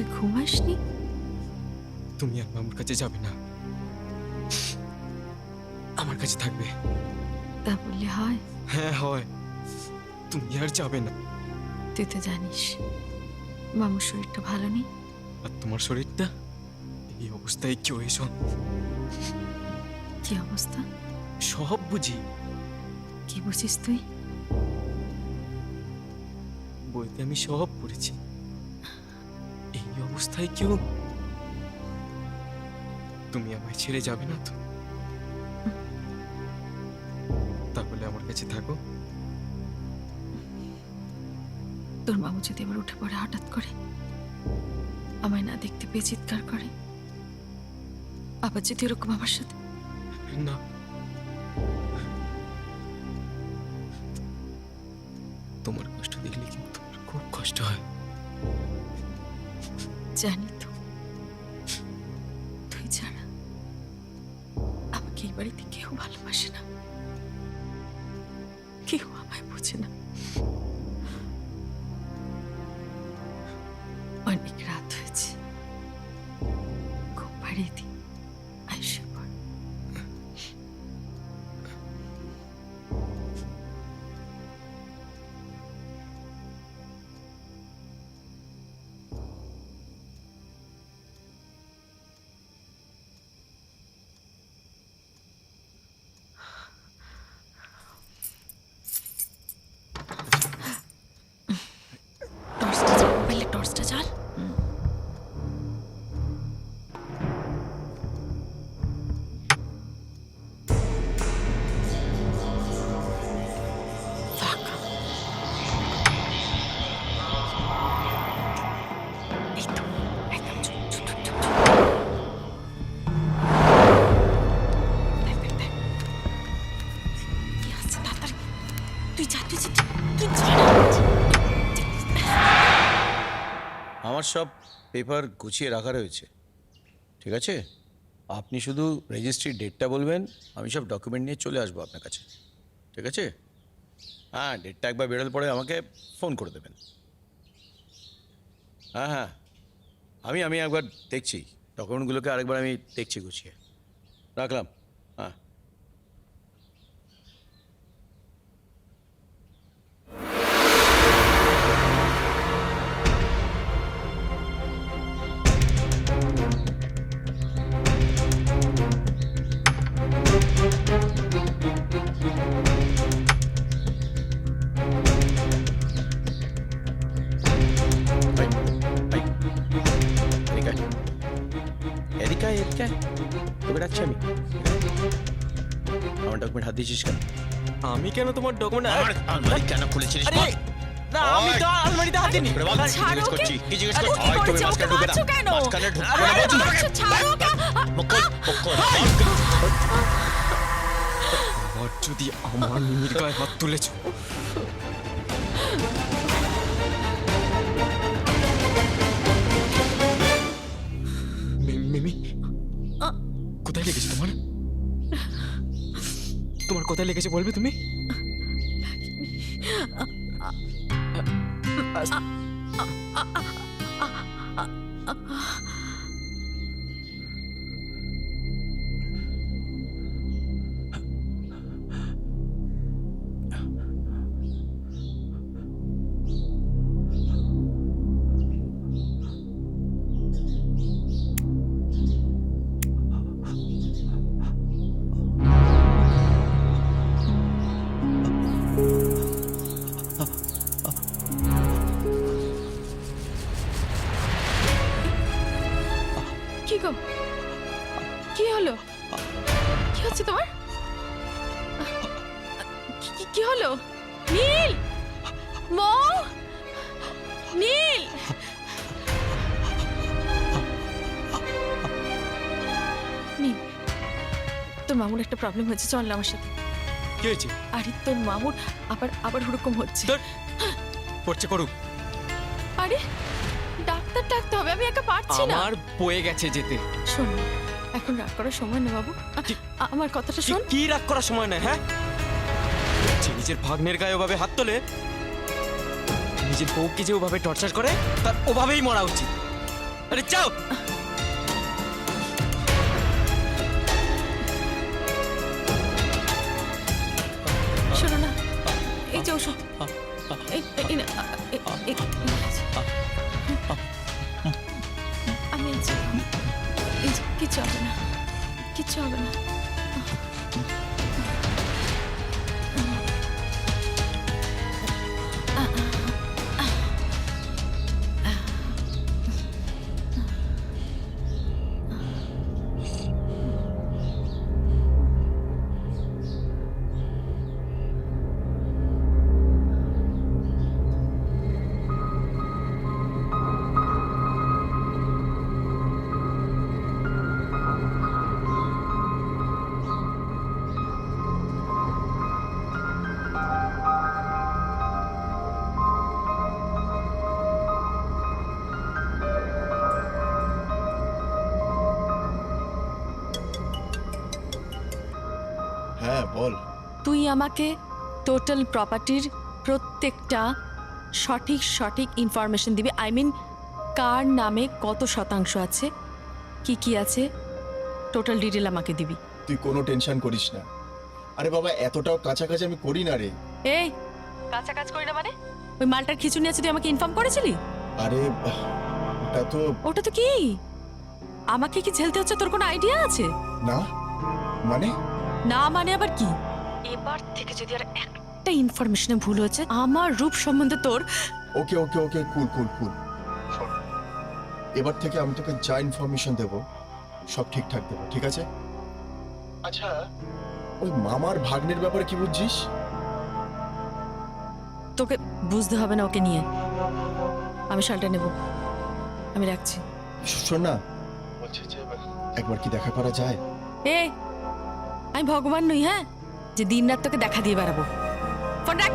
তুই ঘুমাসনি তুমি আর মামুর কাছে যাবে না। আমার কাছে থাকবে। তা বললে হয়। হ্যাঁ হয়। তুমি আর যাবে না। তুই তো জানিস মামুর শরীরটা ভালো নেই। আর তোমার শরীরটা? এই অবস্থায় কেউ এসো কি অবস্থা? সব বুঝি। কি বুঝিস তুই? বইতে আমি সব পড়েছি। এই অবস্থায় কেউ তুমি আমায় ছেড়ে যাবে না তো? তাহলে আমার কাছে থাকো। তোর মামু যদি আবার উঠে পড়ে হঠাৎ করে আমায় না দেখতে পেয়ে চিৎকার করে আবার যদি এরকম আমার সাথে? না। তোমার কষ্ট দেখলে কিন্তু আমার খুব কষ্ট হয়। জানি তো। তুই জানা আমাকে এই বাড়িতে কেউ ভালোবাসে না। কেউ আমায় বোঝে না। তুই তুই আমার সব পেপার গুছিয়ে রাখা রয়েছে। ঠিক আছে? আপনি শুধু রেজিস্ট্রির ডেটটা বলবেন, আমি সব ডকুমেন্ট নিয়ে চলে আসব আপনার কাছে। ঠিক আছে? হ্যাঁ ডেটটা একবার বেরোলে পরে আমাকে ফোন করে দেবেন। হ্যাঁ হ্যাঁ। আমি আমি একবার দেখছি। ডকুমেন্টগুলোকে আরেকবার আমি দেখছি গুছিয়ে। রাখলাম। হ্যাঁ। ডাকছি আমি। আমার ডকুমেন্ট হাত দিয়েছিস কেন? আমি কেন তোমার ডকুমেন্ট আলমারি কেন বল? না আমি তো আলমারিতে হাত দিইনি। করে বল, কি ছাড়ো জিজ্ঞেস করছি? কি জিজ্ঞেস করছি? তুমি করেছে? না। না বলছি। ছাড়ো মুকুল, যদি আমার মিমির গায়ে হাত তুলেছো। কোথায় লেগেছে তোমার তোমার কোথায় লেগেছে বলবে তুমি কি কি- হলো? নীল! মৌ! নীল! নীল তোর মামুর একটা প্রবলেম হয়েছে চল না আমার সাথে। কি হয়েছে? আরে তোর মামুর আবার আবার হুড়কম হচ্ছে। তোর পড়ছে করুক। আরে ডাক্তার ডাকতে হবে আমি একা পারছি না। আমার বয়ে গেছে যেতে। শোন এখন রাগ করার সময় না বাবু। আমার কথাটা শোন। কি রাগ করার সময় নেই হ্যাঁ? যে নিজের ভাগ্নের গায়ে ওভাবে হাত তোলে, নিজের বউকে যে ওভাবে টর্চার করে, তার ওভাবেই মরা উচিত। আরে চাও শোনো না, এই আমি কিচ্ছু হবে না, কিচ্ছু হবে না। হ্যাঁ বল। তুই আমাকে টোটাল প্রপার্টির প্রত্যেকটা সঠিক সঠিক ইনফরমেশন দিবি। আই মিন কার নামে কত শতাংশ আছে কি কি আছে টোটাল ডিটেল আমাকে দিবি। তুই কোনো টেনশন করিস না। আরে বাবা এতটাও কাছাকাছি আমি করি না রে। এই কাঁচা কাজ করি না মানে? ওই মালটার খিচুড়ি আছে তুই আমাকে ইনফর্ম করেছিলি? আরে ওটা তো ওটা তো কি? আমাকে কি ঝেলতে হচ্ছে? তোর কোনো আইডিয়া আছে? না? মানে? না মানে আবার কি? এবার থেকে যদি আর একটা ইনফরমেশনে ভুল হয়েছে আমার রূপ সম্বন্ধে তোর ওকে ওকে ওকে কুল কুল কুল এবার থেকে আমি তোকে যা ইনফরমেশন দেব সব ঠিকঠাক দেবো ঠিক আছে? আচ্ছা। ওই মামার ভাগ্নের ব্যাপারে কি বুঝছিস? তোকে বুঝতে হবে না ওকে নিয়ে। আমি শালটা নেব। আমি রাখছি। শোন না। একবার কি দেখা করা যায়? এ আমি ভগবান নই হ্যাঁ? যে দিন রাত তোকে দেখা দিয়ে বেড়াবো। ফোন রাখ